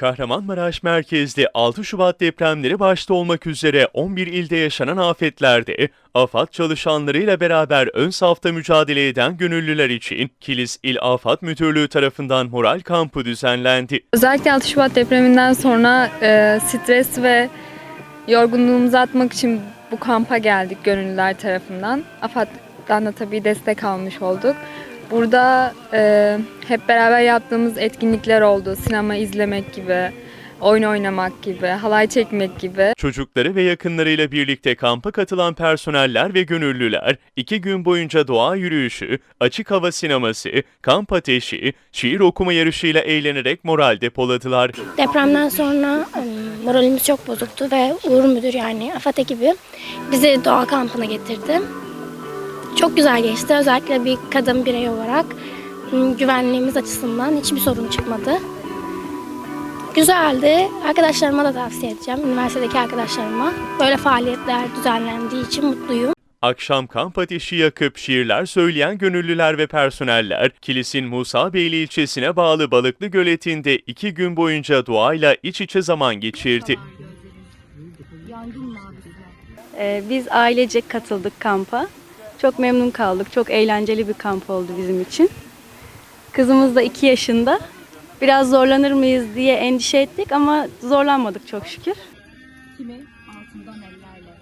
Kahramanmaraş merkezli 6 Şubat depremleri başta olmak üzere 11 ilde yaşanan afetlerde AFAD çalışanlarıyla beraber ön safta mücadele eden gönüllüler için Kilis İl Afat Müdürlüğü tarafından moral kampı düzenlendi. Özellikle 6 Şubat depreminden sonra e, stres ve yorgunluğumuzu atmak için bu kampa geldik gönüllüler tarafından. AFAD'dan da tabii destek almış olduk. Burada e, hep beraber yaptığımız etkinlikler oldu. Sinema izlemek gibi, oyun oynamak gibi, halay çekmek gibi. Çocukları ve yakınlarıyla birlikte kampa katılan personeller ve gönüllüler iki gün boyunca doğa yürüyüşü, açık hava sineması, kamp ateşi, şiir okuma yarışıyla eğlenerek moral depoladılar. Depremden sonra ım, moralimiz çok bozuktu ve Uğur Müdür yani AFAD ekibi bizi doğa kampına getirdi. Çok güzel geçti. Özellikle bir kadın birey olarak ım, güvenliğimiz açısından hiçbir sorun çıkmadı. Güzeldi. Arkadaşlarıma da tavsiye edeceğim. Üniversitedeki arkadaşlarıma. Böyle faaliyetler düzenlendiği için mutluyum. Akşam kamp ateşi yakıp şiirler söyleyen gönüllüler ve personeller, Kilis'in Musabeyli ilçesine bağlı Balıklı Göleti'nde iki gün boyunca doğayla iç içe zaman geçirdi. Ee, biz ailecek katıldık kampa. Çok memnun kaldık. Çok eğlenceli bir kamp oldu bizim için. Kızımız da 2 yaşında. Biraz zorlanır mıyız diye endişe ettik ama zorlanmadık çok şükür. Kimi altından ellerle